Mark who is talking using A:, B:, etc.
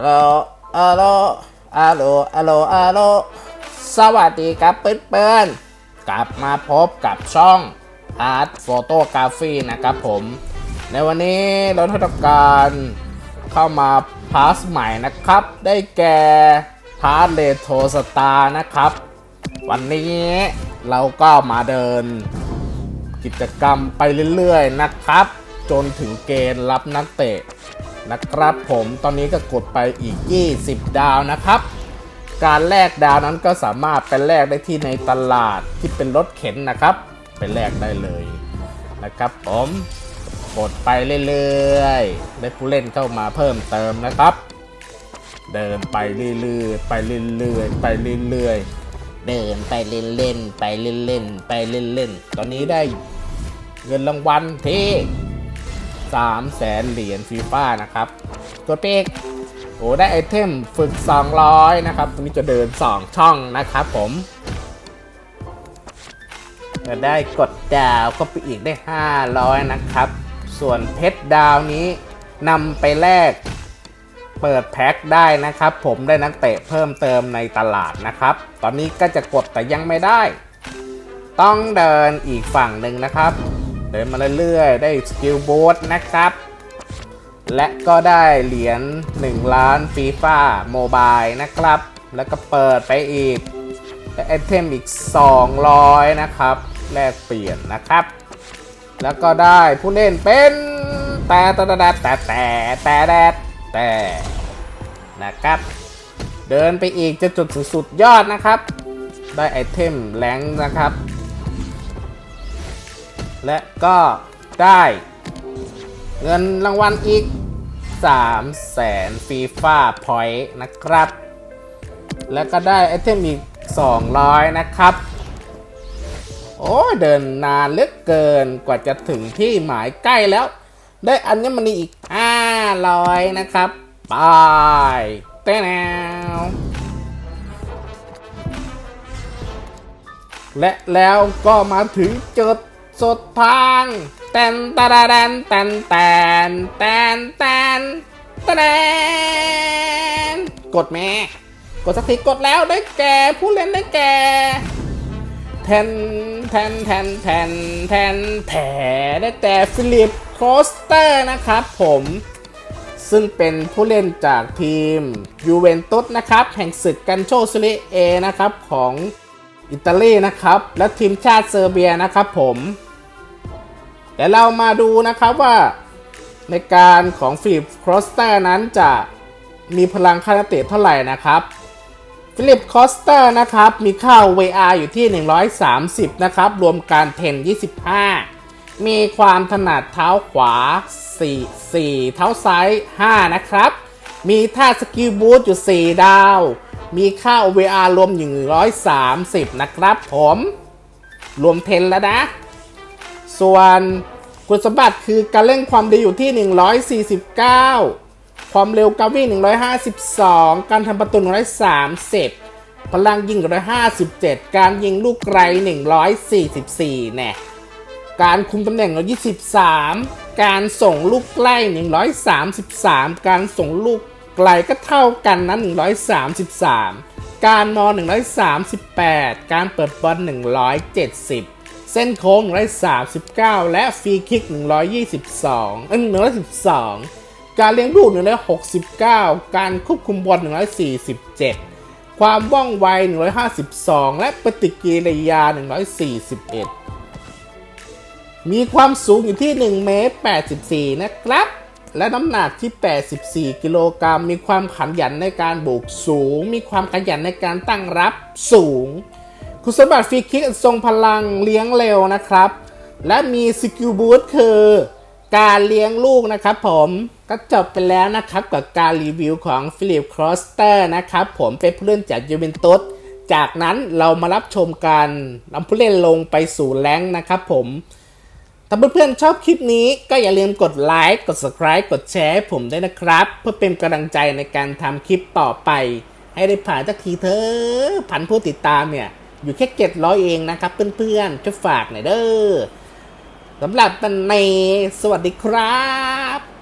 A: ฮัลโหลฮัลโหลฮัลโหลฮัลโหลฮัลโหลสวัสดีครับเพื่อนๆกลับมาพบกับช่อง Art Photography นะครับผม ในวันนี้เราทำการเข้ามาพาสใหม่นะครับ ได้แก่พาสเลโทสตาร์นะครับ วันนี้เราก็มาเดิน กิจกรรมไปเรื่อยๆนะครับ จนถึงเกณฑ์รับนักเตะ นะครับผมตอนนี้ก็กดไปอีก 20 ดาวนะครับ การแลกดาวนั้นก็สามารถไปแลกได้ที่ในตลาดที่เป็นรถเข็นนะครับ ไปแลกได้เลยนะครับผมกดไปเรื่อยๆได้ผู้เล่นเข้ามาเพิ่มเติมนะครับ เดินไปเรื่อยๆไปเรื่อยๆไปเรื่อยๆเดินไปเล่นๆไปเล่นๆไปเล่นๆตอนนี้ได้เงินรางวัลที่ 3แสนเหรียญฟีฟ่านะครับกดเปกโอ้ได้ไอเทมฝึก 200 นะครับ ตรงนี้จะเดิน 2 ช่องนะครับผมจะได้กดดาวก็ไปอีกได้ 500 นะครับ ส่วนเพชรดาวนี้นำไปแลกเปิดแพ็คได้นะครับ ผมได้นักเตะเพิ่มเติมในตลาดนะครับ ตอนนี้ก็จะกดแต่ยังไม่ได้ ต้องเดินอีกฝั่งหนึ่งนะครับ เดินมาเรื่อยๆ ได้สกิลบูทนะครับ และก็ได้เหรียญ1 ล้านฟีฟ่าโมบายนะครับ แล้วก็เปิดไปอีกได้ไอเทมอีก 200 นะครับ แลกเปลี่ยนนะครับ แล้วก็ได้ผู้เล่นเป็นแต่แต่แต่แต่แต่แต่แต่แต่นะครับ เดินไปอีกจะจุดสุดยอดนะครับ ได้ไอเทมแรงนะครับ และก็ได้เงินรางวัลอีก3แสนฟีฟ่าพอยต์นะครับ แล้วก็ได้ไอเทมอีก 200 นะครับ โอ้เดินนานเหลือเกินกว่าจะถึงที่หมายใกล้แล้ว ได้อัญมณีอีก 500 นะครับไปเต้นวและแล้วก็มาถึงจุด สุดทางแตนตะแดนแตนแตนแตนแตนตนแนกดแม่กดสักทีกดแล้วได้แก่ผู้เล่นได้แก่แทนแทนแทนแทนแทนแถได้แต่ฟิลิปโคสเตอร์นะครับผมซึ่งเป็นผู้เล่นจากทีมยูเวนตุสนะครับ แห่งศึกกันโชซิลิเอนะครับของอิตาลีนะครับ และทีมชาติเซอร์เบียนะครับผม เดี๋ยวเรามาดูนะครับว่าในการของฟิลิปโคสเตอร์นั้นจะมีพลังคาราเตะเท่าไหร่นะครับฟิลิปคอสเตอร์นะครับมีค่า VR อยู่ที่ 130 นะครับ รวมการเทน25 มีความถนัดเท้าขวา 4 4 เท้าซ้าย 5 นะครับ มีท่าสกิลบูทอยู่ 4 ดาว มีค่า VR รวมอยู่130 นะครับผม รวมเทนแล้วนะ ส่วนคุณสมบัติคือการเล่นความเร็วอยู่ที่ 149 ความเร็วการวิ่ง 152 การทำประตู 130 พลังยิง 157 การยิงลูกไกล 144 แน่ การคุมตำแหน่ง 123 การส่งลูกใกล้ 133 การส่งลูกไกลก็เท่ากันนะ133 การมอ138 การเปิดบอล170 เส้นโค้ง 139 และฟรีคิก 122เอ้ย112 การเลี้ยงลูก 169 การควบคุมบอล 147 ความว่องไว 152 และปฏิกิริยา 141 มีความสูงอยู่ที่1เมตร84 นะครับ และน้ำหนักที่ 84 กิโลกรัม มีความขยันในการโบกสูง มีความขยันในการตั้งรับสูง คุณสมบัติฟรีคิกทรงพลังเลี้ยงเร็วนะครับ และมีสกิลบูทคือการเลี้ยงลูกนะครับผมก็จบไปแล้วนะครับกับการรีวิวของฟิลิปครอสเตอร์นะครับผมเป็นผู้เล่นจากยูเวนตุสจากนั้นเรามารับชมการนำผู้เล่นลงไปสู่แรงนะครับผมถ้าเพื่อนๆชอบคลิปนี้ก็อย่าลืมกดไลค์กด subscribe กดแชร์ให้ผมด้วยนะครับ เพื่อเป็นกำลังใจในการทำคลิปต่อไป ให้ได้ผ่านสักทีเถอะพันผู้ติดตามเนี่ย อยู่แค่เจ็ดร้อยเองนะครับ เพื่อนๆช่วยฝากหน่อยเด้อสำหรับวันสวัสดีครับ